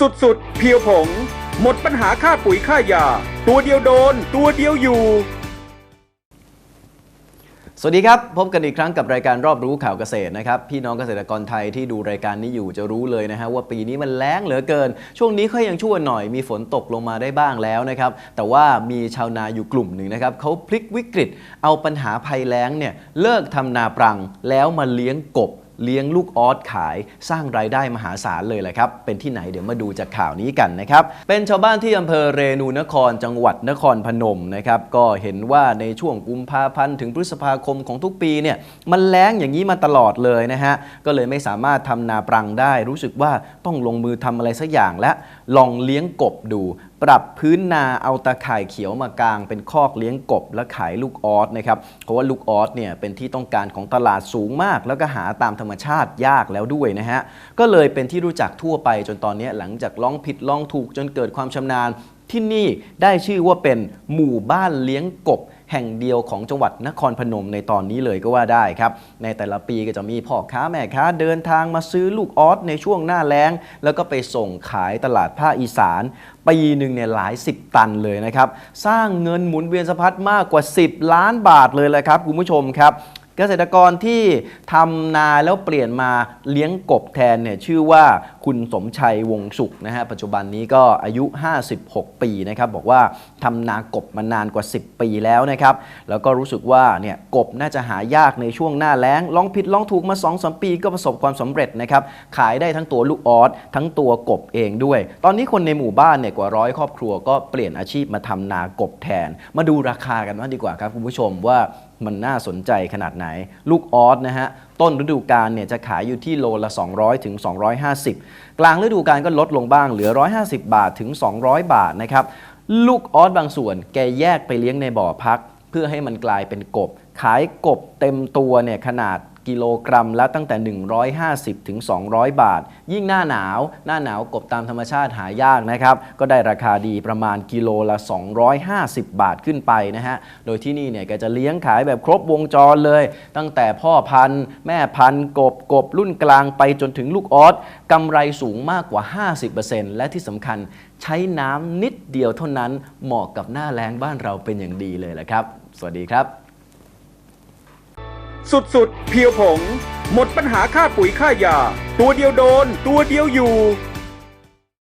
สุดๆ เพียวผง หมดปัญหาค่าปุ๋ยค่ายา ตัวเดียวโดน ตัวเดียวอยู่ สวัสดีครับ พบกันอีกครั้งกับรายการรอบรู้ข่าวเกษตรนะครับ พี่น้องเกษตรกรไทยที่ดูรายการนี้อยู่จะรู้เลยนะฮะว่าปีนี้มันแล้งเหลือเกิน ช่วงนี้ค่อยยังชั่วหน่อยมีฝนตกลงมาได้บ้างแล้วนะครับ แต่ว่ามีชาวนาอยู่กลุ่มหนึ่งนะครับเขาพลิกวิกฤต เอาปัญหาภัยแล้งเนี่ยเลิกทำนาปรังแล้วมาเลี้ยงกบ เลี้ยงลูกออสขายสร้างรายได้มหาศาลเลยแหละครับ เป็นที่ไหนเดี๋ยวมาดูจากข่าวนี้กันนะครับ เป็นชาวบ้านที่อำเภอเรนูนครจังหวัดนครพนมนะครับ ก็เห็นว่าในช่วงกุมภาพันธ์ถึงพฤษภาคมของทุกปีเนี่ยมันแล้งอย่างนี้มาตลอดเลยนะฮะ ก็เลยไม่สามารถทำนาปรังได้ รู้สึกว่าต้องลงมือทำอะไรสักอย่างและลองเลี้ยงกบดู ปรับพื้นนาเอาตาข่ายเขียวมากางเป็นคอกเลี้ยงกบและขายลูกออสนะครับเพราะว่าลูกออสเนี่ยเป็นที่ต้องการของตลาดสูงมาก แล้วก็หาตามธรรมมชาติยากแล้วด้วยนะฮะ ก็เลยเป็นที่รู้จักทั่วไปจนตอนนี้หลังจากลองผิดลองถูกจนเกิดความชำนาญ ที่นี่ได้ชื่อว่าเป็นหมู่บ้านเลี้ยงกบแห่งเดียวของจังหวัดนครพนมในตอนนี้เลยก็ว่าได้ครับ ในแต่ละปีก็จะมีพ่อค้าแม่ค้าเดินทางมาซื้อลูกออสในช่วงหน้าแล้ง แล้วก็ไปส่งขายตลาดภาคอีสาน ปีหนึ่งเนี่ยหลาย 10 ตันเลยนะครับ สร้างเงินหมุนเวียนสะพัดมากกว่า 10 ล้านบาทเลยแหละครับคุณผู้ชมครับ เกษตรกรที่ทำนาแล้วเปลี่ยนมาเลี้ยงกบแทนเนี่ยชื่อว่าคุณสมชัยวงสุขนะฮะปัจจุบันนี้ก็อายุ 56 ปีนะครับบอกว่าทำนากบมานานกว่า 10 ปีแล้วนะครับแล้วก็รู้สึกว่าเนี่ยกบน่าจะหายากในช่วงหน้าแล้งลองผิดลองถูกมา2-3ปีก็ประสบความสำเร็จนะครับขายได้ทั้งตัวลูกออสทั้งตัวกบเองด้วย ตอนนี้คนในหมู่บ้านเนี่ยกว่าร้อยครอบครัวก็เปลี่ยนอาชีพมาทำนากบแทน มาดูราคากันว่างดีกว่าครับคุณผู้ชมว่า มันน่าสนใจขนาดไหน ลูกออสนะฮะ ต้นฤดูกาลเนี่ยจะขายอยู่ที่โลละ 200ถึง250 กลางฤดูกาลก็ลดลงบ้างเหลือ 150 บาทถึง 200 บาทนะครับ ลูกออสบางส่วนแกแยกไปเลี้ยงในบ่อพัก เพื่อให้มันกลายเป็นกบ ขายกบเต็มตัวเนี่ยขนาด กิโลกรัมละตั้งแต่ 150 ถึง 200 บาท ยิ่งหน้าหนาว หน้าหนาวกบตามธรรมชาติหายากนะครับ ก็ได้ราคาดีประมาณกิโลละ 250 บาทขึ้นไปนะฮะ โดยที่นี่เนี่ยแกจะเลี้ยงขายแบบครบวงจรเลย ตั้งแต่พ่อพันธุ์ แม่พันธุ์กบกบรุ่นกลางไปจนถึงลูกออสกำไรสูงมากกว่า 50%และที่สำคัญใช้น้ำนิดเดียวเท่านั้นเหมาะกับหน้าแล้งบ้านเราเป็นอย่างดีเลยแหละครับ สวัสดีครับ สุดๆ เพียวผง หมดปัญหาค่าปุ๋ยค่ายา ตัวเดียวโดน ตัวเดียวอยู่